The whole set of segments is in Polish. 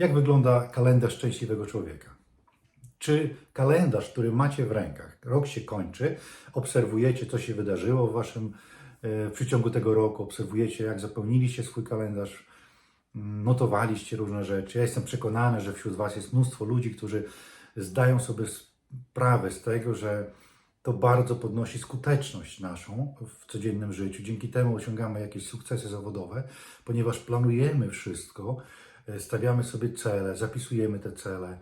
Jak wygląda kalendarz szczęśliwego człowieka? Czy kalendarz, który macie w rękach, rok się kończy, obserwujecie, co się wydarzyło w waszym e, w przeciągu tego roku, obserwujecie, jak zapełniliście swój kalendarz, notowaliście różne rzeczy. Ja jestem przekonany, że wśród was jest mnóstwo ludzi, którzy zdają sobie sprawę z tego, że to bardzo podnosi skuteczność naszą w codziennym życiu. Dzięki temu osiągamy jakieś sukcesy zawodowe, ponieważ planujemy wszystko, stawiamy sobie cele, zapisujemy te cele,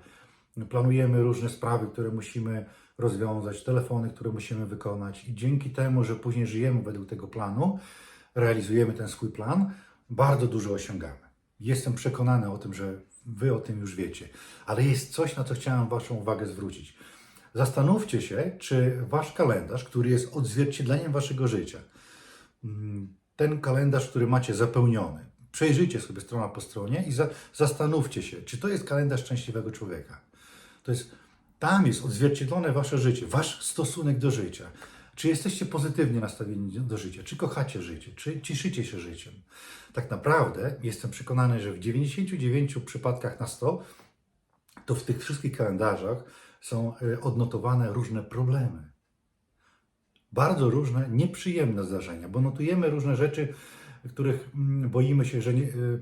planujemy różne sprawy, które musimy rozwiązać, telefony, które musimy wykonać i dzięki temu, że później żyjemy według tego planu, realizujemy ten swój plan, bardzo dużo osiągamy. Jestem przekonany o tym, że Wy o tym już wiecie, ale jest coś, na co chciałem Waszą uwagę zwrócić. Zastanówcie się, czy Wasz kalendarz, który jest odzwierciedleniem Waszego życia, mm, ten kalendarz, który macie zapełniony, przejrzyjcie sobie strona po stronie i za, zastanówcie się, czy to jest kalendarz szczęśliwego człowieka. To jest, tam jest odzwierciedlone Wasze życie, Wasz stosunek do życia. Czy jesteście pozytywnie nastawieni do życia? Czy kochacie życie? Czy cieszycie się życiem? Tak naprawdę jestem przekonany, że w 99 przypadkach na 100 to w tych wszystkich kalendarzach są y, odnotowane różne problemy. Bardzo różne, nieprzyjemne zdarzenia, bo notujemy różne rzeczy, których mm, boimy się, że nie, y,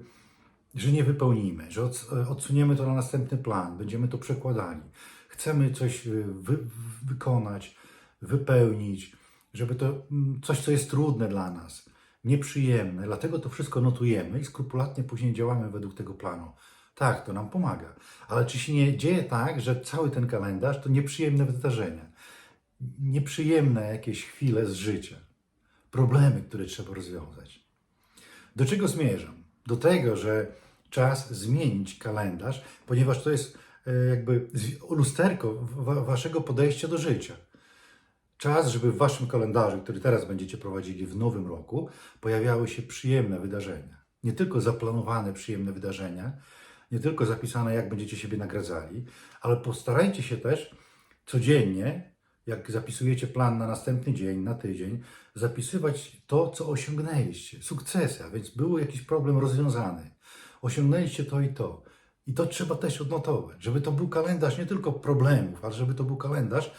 że nie wypełnimy, że od, odsuniemy to na następny plan, będziemy to przekładali. Chcemy coś y, wy, wykonać, wypełnić, żeby to mm, coś, co jest trudne dla nas, nieprzyjemne, dlatego to wszystko notujemy i skrupulatnie później działamy według tego planu. Tak, to nam pomaga. Ale czy się nie dzieje tak, że cały ten kalendarz to nieprzyjemne wydarzenia, nieprzyjemne jakieś chwile z życia, problemy, które trzeba rozwiązać? Do czego zmierzam? Do tego, że czas zmienić kalendarz, ponieważ to jest e, jakby lusterko wa- waszego podejścia do życia. Czas, żeby w waszym kalendarzu, który teraz będziecie prowadzili w nowym roku, pojawiały się przyjemne wydarzenia. Nie tylko zaplanowane przyjemne wydarzenia, nie tylko zapisane, jak będziecie siebie nagradzali, ale postarajcie się też codziennie, jak zapisujecie plan na następny dzień, na tydzień, zapisywać to, co osiągnęliście, sukcesy, a więc był jakiś problem rozwiązany. Osiągnęliście to i to. I to trzeba też odnotować, żeby to był kalendarz nie tylko problemów, ale żeby to był kalendarz,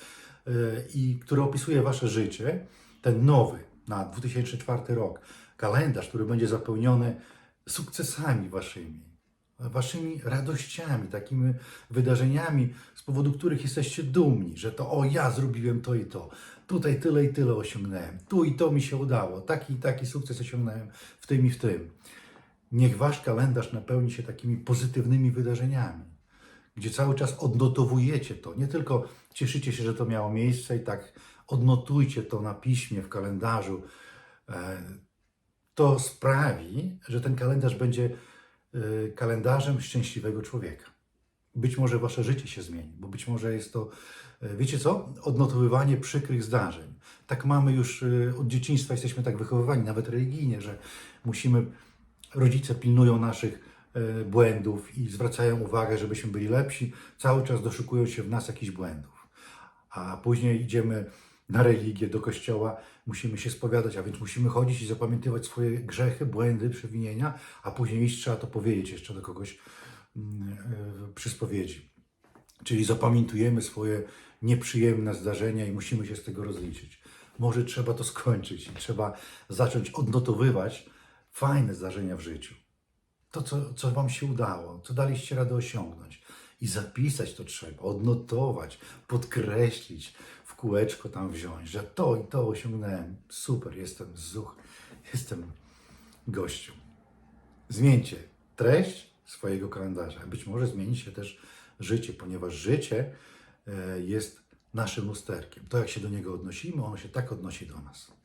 yy, i który opisuje wasze życie, ten nowy na 2004 rok. Kalendarz, który będzie zapełniony sukcesami waszymi, waszymi radościami, takimi wydarzeniami, z powodu których jesteście dumni, że to o ja zrobiłem to i to, tutaj tyle i tyle osiągnąłem, tu i to mi się udało, taki i taki sukces osiągnąłem w tym i w tym. Niech wasz kalendarz napełni się takimi pozytywnymi wydarzeniami, gdzie cały czas odnotowujecie to. Nie tylko cieszycie się, że to miało miejsce i tak odnotujcie to na piśmie, w kalendarzu. E, To sprawi, że ten kalendarz będzie kalendarzem szczęśliwego człowieka. Być może wasze życie się zmieni, bo być może jest to, e, wiecie co, odnotowywanie przykrych zdarzeń. Tak mamy już e, od dzieciństwa, jesteśmy tak wychowywani, nawet religijnie, że musimy, rodzice pilnują naszych błędów i zwracają uwagę, żebyśmy byli lepsi, cały czas doszukują się w nas jakichś błędów. A później idziemy na religię, do kościoła, musimy się spowiadać, a więc musimy chodzić i zapamiętywać swoje grzechy, błędy, przewinienia, a później iść trzeba to powiedzieć jeszcze do kogoś mm, e, przy spowiedzi. Czyli zapamiętujemy swoje nieprzyjemne zdarzenia i musimy się z tego rozliczyć. Może trzeba to skończyć i trzeba zacząć odnotowywać fajne zdarzenia w życiu. To, co, co Wam się udało, co daliście radę osiągnąć. I zapisać to trzeba, odnotować, podkreślić, kółeczko tam wziąć, że to i to osiągnąłem. Super, jestem zuch, jestem gościu. Zmieńcie treść swojego kalendarza. Być może zmieni się też życie, ponieważ życie e, jest naszym lusterkiem. To, jak się do niego odnosimy, ono się tak odnosi do nas.